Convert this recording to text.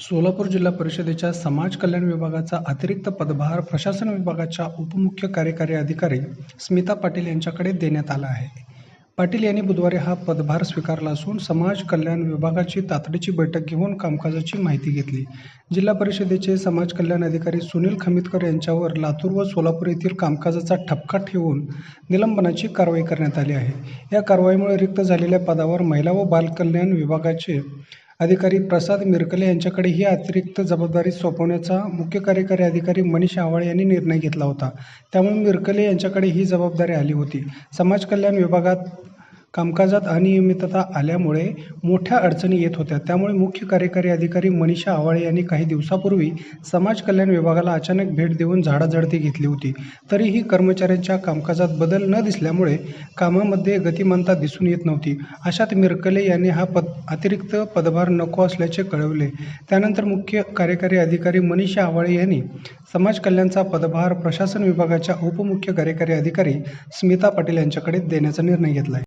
सोलापूर जिल्हा परिषदेच्या समाज कल्याण विभागाचा अतिरिक्त पदभार प्रशासन विभागाच्या उपमुख्य कार्यकारी अधिकारी स्मिता पाटील यांच्याकडे देण्यात आला आहे. पाटील यांनी बुधवारी हा पदभार स्वीकारला असून समाज कल्याण विभागाची तातडीची बैठक घेऊन कामकाजाची माहिती घेतली. जिल्हा परिषदेचे समाज कल्याण अधिकारी सुनील खमितकर यांच्यावर लातूर व सोलापूर येथील कामकाजाचा ठपका ठेवून निलंबनाची कारवाई करण्यात आली आहे. या कारवाईमुळे रिक्त झालेल्या पदावर महिला व बालकल्याण विभागाचे अधिकारी प्रसाद मिरकले यांच्याकडे ही अतिरिक्त जबाबदारी सोपवण्याचा मुख्य कार्यकारी अधिकारी मनीष आवाळे यांनी निर्णय घेतला होता. त्यामुळे मिरकले यांच्याकडे ही जबाबदारी आली होती. समाज कल्याण विभागात कामकाजात अनियमितता आल्यामुळे मोठ्या अडचणी येत होत्या. त्यामुळे मुख्य कार्यकारी अधिकारी मनीषा आवाळे यांनी काही दिवसापूर्वी समाज कल्याण विभागाला अचानक भेट देऊन झाडाझडती घेतली होती. तरीही कर्मचाऱ्यांच्या कामकाजात बदल न दिसल्यामुळे कामामध्ये गतिमानता दिसून येत नव्हती. अशात मिरकले यांनी हा पद अतिरिक्त पदभार नको असल्याचे कळवले. त्यानंतर मुख्य कार्यकारी अधिकारी मनीषा आवाळे यांनी समाज कल्याणचा पदभार प्रशासन विभागाच्या उपमुख्य कार्यकारी अधिकारी स्मिता पाटील यांच्याकडे देण्याचा निर्णय घेतला आहे